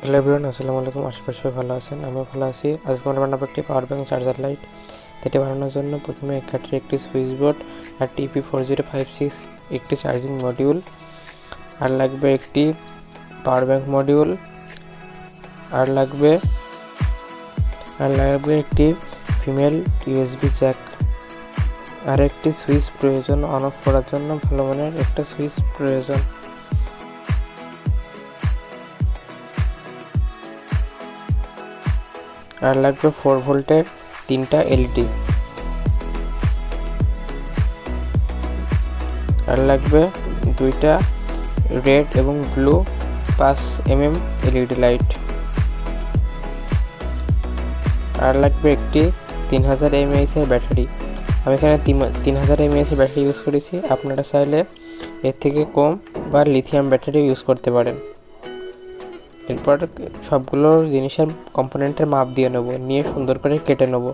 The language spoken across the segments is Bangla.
হ্যালো এভরিওয়ান, আসসালামু আলাইকুম। আশা করি সবাই ভালো আছেন। আমিও ভালো আছি। আজকে আমরা বানাবো একটি পাওয়ার ব্যাঙ্ক চার্জার লাইট এটি বানানোর জন্য প্রথমে এক একটি সুইচ বোর্ড আর TP four zero five six একটি চার্জিং মডিউল আর লাগবে একটি পাওয়ার ব্যাঙ্ক মডিউল আর লাগবে আর লাগবে একটি ফিমেল ইউএসবি জ্যাক আর একটি সুইচ প্রয়োজন অন অফ করার জন্য ভালো মানের একটা সুইচ প্রয়োজন। আর লাগবে ফোর ভোল্টের তিনটা এলইডি আর লাগবে দুইটা রেড এবং ব্লু পাঁচ এমএম এলইডি লাইট আর লাগবে একটি তিন হাজার এমএএইচ এর ব্যাটারি। আমি এখানে তিন হাজার এমএএইচ এর ব্যাটারি ইউজ করেছি। আপনারা চাইলে এর থেকে কম বা লিথিয়াম ব্যাটারি ইউজ করতে পারেন। এরপর সবগুলো জিনিসের কম্পোনেন্টের মাপ দিয়ে নেব নিয়ে সুন্দর করে কেটে নেব।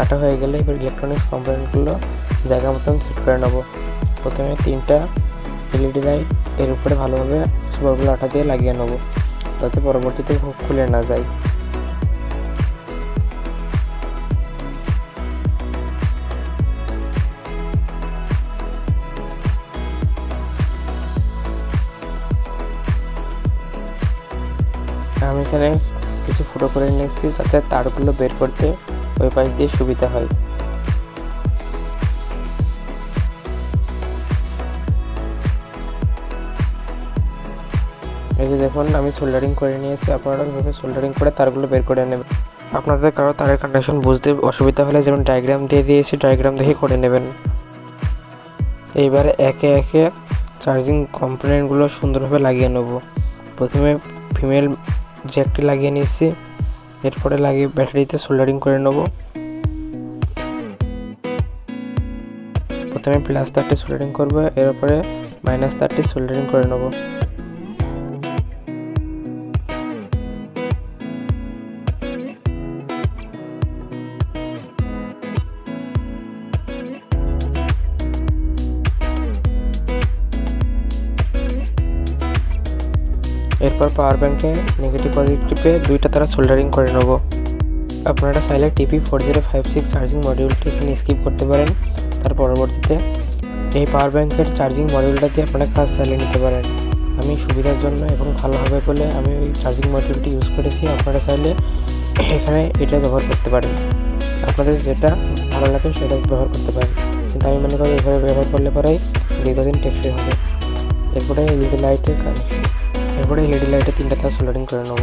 কাটা হয়ে গেলে এবার ইলেকট্রনিক্স কম্পোনেন্টগুলো জায়গা মতন সেট করে নেব। প্রথমে তিনটা এলইডি লাইটের উপরে ভালোভাবে সুপারগুলো আঠা দিয়ে লাগিয়ে নেব, যাতে পরবর্তীতে খুব খুলে না যায়। আমি এখানে কিছু ফুটো করে নিয়েছি, যাতে তারগুলো বের করতে ওই পাশ দিয়ে সুবিধা হয়। এই যে দেখুন, আমি সোল্ডারিং করে নিয়েছি। আপনারা এভাবে সোল্ডারিং করে তারগুলো বের করে নেবেন। আপনাদের কারও তারের কানেকশন বুঝতে অসুবিধা হলে যেমন ডায়াগ্রাম দিয়ে দিয়েছি ডায়াগ্রাম দেখে করে নেবেন। এইবারে একে একে চার্জিং কম্পোনেন্টগুলো সুন্দরভাবে লাগিয়ে নেব। প্রথমে ফিমেল জ্যাকটি লাগিয়ে নিয়েছি। এরপরে লাগিয়ে ব্যাটারিতে সোল্ডারিং করে নেব। প্রথমে প্লাস তারটি সোল্ডারিং করব, এরপরে মাইনাস তারটি সোল্ডারিং করে নেব। এরপর পাওয়ার ব্যাঙ্কে নেগেটিভ পজিটিভে দুইটা তারা সোল্ডারিং করে নেব। আপনারা চাইলে TP four zero five six charging মডিউলটি এখানে স্কিপ করতে পারেন। তার পরবর্তীতে এই পাওয়ার ব্যাংকের চার্জিং মডিউলটা দিয়ে আপনারা কাজ চালিয়ে নিতে পারেন। আমি সুবিধার জন্য এবং ভালো হবে বলে আমি ওই চার্জিং মডিউলটি ইউজ করেছি। আপনারা চাইলে এখানে এটা ব্যবহার করতে পারেন। আপনাদের যেটা ভালো লাগে সেটা ব্যবহার করতে পারেন। কিন্তু আমি মনে করি এভাবে ব্যবহার করলে পরেই দীর্ঘদিন টেকসই হবে। এরপরে এলইডি লাইটের কানেকশন এরপরে এলইডি লাইটে তিনটা তার সোল্ডারিং করে নেব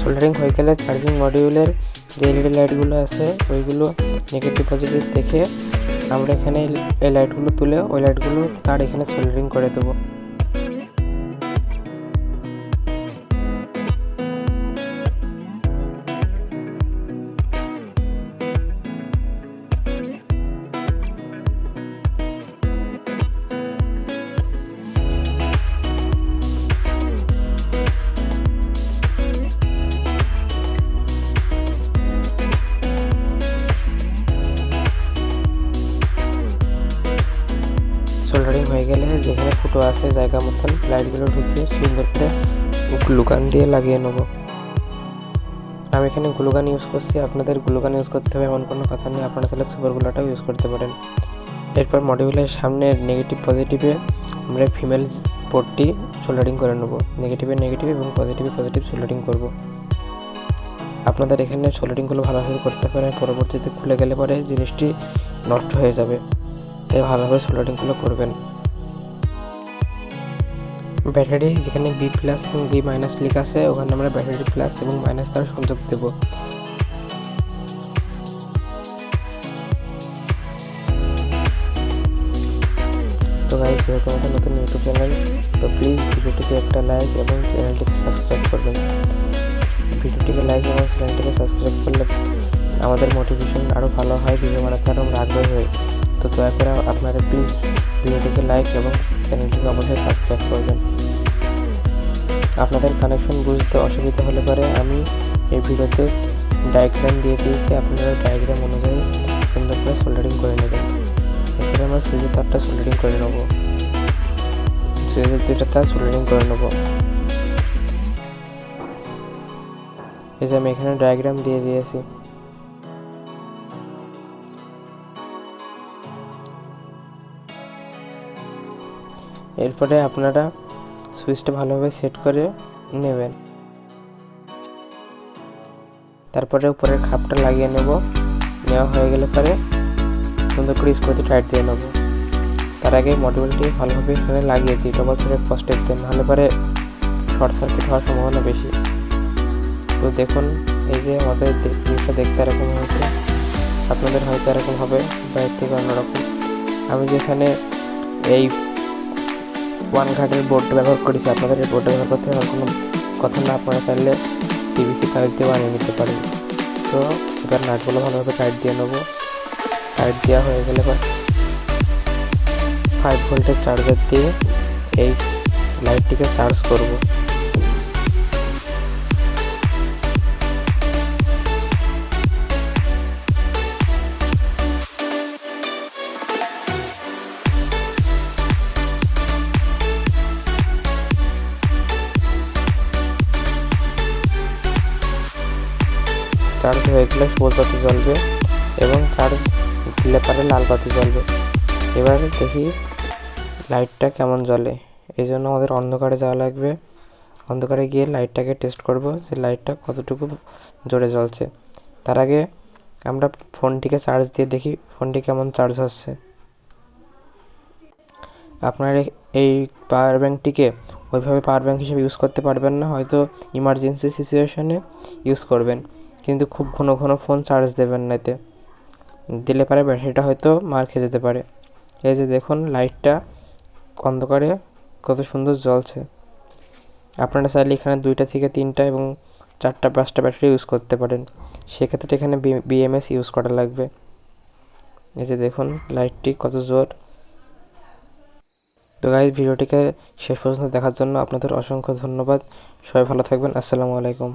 সোল্ডারিং হয়ে গেলে চার্জিং মডিউলের যে এলইডি লাইটগুলো আছে ওইগুলো নেগেটিভ পজিটিভ দেখে আমরা এখানে এই লাইটগুলো তুলে ওই লাইটগুলো তার এখানে সোল্ডারিং করে দেবো ফুটো আছে জায়গা মতন লাইটগুলো ঢুকিয়ে সুন্দর করে গ্লুকান দিয়ে লাগিয়ে নেব। আমি এখানে গ্লুকান ইউজ করছি, আপনাদের গ্লুকান ইউজ করতে হবে এমন কোনো কথা নেই, আপনারা তাহলে সুপারগুলোটাও ইউজ করতে পারেন। এরপর মডিউলের সামনে নেগেটিভ পজিটিভে আমরা ফিমেল পোর্টটি সোল্ডারিং করে নেব। নেগেটিভে নেগেটিভ এবং পজিটিভে পজিটিভ সোল্ডারিং করব। আপনাদের এখানে সোল্ডারিংগুলো ভালোভাবে করতে পারেন, পরবর্তীতে খুলে গেলে পরে জিনিসটি নষ্ট হয়ে যাবে। তাই ভালোভাবে সোল্ডারিংগুলো করবেন। ব্যাটারি যেখানে বি প্লাস এবং বি মাইনাস লেখা আছে, ওখানে আমরা ব্যাটারি প্লাস এবং মাইনাস দ্বারা সংযোগ দেব। তো গাইজ যেহেতু আমাদের নতুন ইউটিউব চ্যানেল তো প্লিজ ভিডিওটিকে একটা লাইক এবং চ্যানেলটিকে সাবস্ক্রাইব করবেন। ভিডিওটিকে লাইক এবং চ্যানেলটিকে সাবস্ক্রাইব করলে আমাদের মোটিভেশন আরও ভালো হয় ভিডিও বানাতে আরও আমরা আগ্রহী হই। তো দয়া করে আপনারা প্লিজ ভিডিওটিকে লাইক এবং চ্যানেলটিকে অবশ্যই সাবস্ক্রাইব করবেন। আপনাদের কানেকশন বুঝতে অসুবিধা হলে পরে আমি এই ভিডিওতে ডায়াগ্রাম দিয়ে দিয়েছি। আপনারা ডায়াগ্রাম অনুযায়ী সুন্দর করে সোল্ডারিং করে নেবেন। এখানে আমরা সুইচের তারটা সোল্ডারিং করে নেব। সুইচের দুইটা তার সোল্ডারিং করে নেব। এই যে আমি এখানে ডায়াগ্রাম দিয়ে দিয়েছি। এরপরে আপনারা সুইচটা ভালোভাবে সেট করে নেবেন। তারপরে উপরের খাপটা লাগিয়ে নেব। নেওয়া হয়ে গেলে পরে সুন্দর করে স্ক্রুতে টাইট দিয়ে নেব। তার আগে মডিউলটি ভালোভাবে এখানে লাগিয়ে দিই। ডবল সাইডের ফার্স্ট দেন। নাহলে পরে শর্ট সার্কিট হওয়ার সম্ভাবনা বেশি। তো দেখুন, এই যে আমাদের জিনিসটা দেখতে এরকম হয়েছে। আপনাদের হয়তো এরকম হবে বাইরের থেকে অন্যরকম। আমি যেখানে এই ওয়ান ঘাটের বোর্ড ব্যবহার করেছি। আপনাদের এই বোর্ড ব্যবহার করতে কোনো কথা না আপনারা চাইলে পিভিসি পাইপ দিয়ে বানিয়ে নিতে পারেন। তো এবার নাটগুলো ভালোভাবে টাইট দিয়ে নেব। টাইট দেওয়া হয়ে গেলে ফাইভ ভোল্টের চার্জার দিয়ে এই লাইটটিকে চার্জ করব। হয়ে সবুজ বাতি জ্বলবে এবং চার্জ দিলে পারে লাল বাতি জ্বলবে। এবারে দেখি লাইটটা কেমন জ্বলে। এই জন্য আমাদের অন্ধকারে যাওয়া লাগবে। অন্ধকারে গিয়ে লাইটটাকে টেস্ট করব যে লাইটটা কতটুকু জোরে জ্বলছে। তার আগে আমরা ফোনটিকে চার্জ দিয়ে দেখি ফোনটি কেমন চার্জ হচ্ছে। আপনার এই পাওয়ার ব্যাঙ্কটিকে ওইভাবে পাওয়ার ব্যাঙ্ক হিসেবে ইউজ করতে পারবেন না। হয়তো ইমার্জেন্সি সিচুয়েশনে ইউজ করবেন। কিন্তু খুব ঘন ঘন ফোন চার্জ দেবেন না এতে। দিলে পারে ব্যাটারিটা হয়তো মার খেয়ে যেতে পারে। এই যে দেখুন লাইটটা অন্ধকারে কত সুন্দর জ্বলছে। আপনারা চাইলে এখানে দুইটা থেকে তিনটা এবং চারটা, পাঁচটা ব্যাটারি ইউজ করতে পারেন। সেক্ষেত্রে এখানে বিএমএস ইউজ করা লাগবে। এই যে দেখুন লাইটটি কত জোর। তো গাইজ ভিডিওটিকে শেষ পর্যন্ত দেখার জন্য আপনাদের অসংখ্য ধন্যবাদ। সবাই ভালো থাকবেন। আসসালামু আলাইকুম।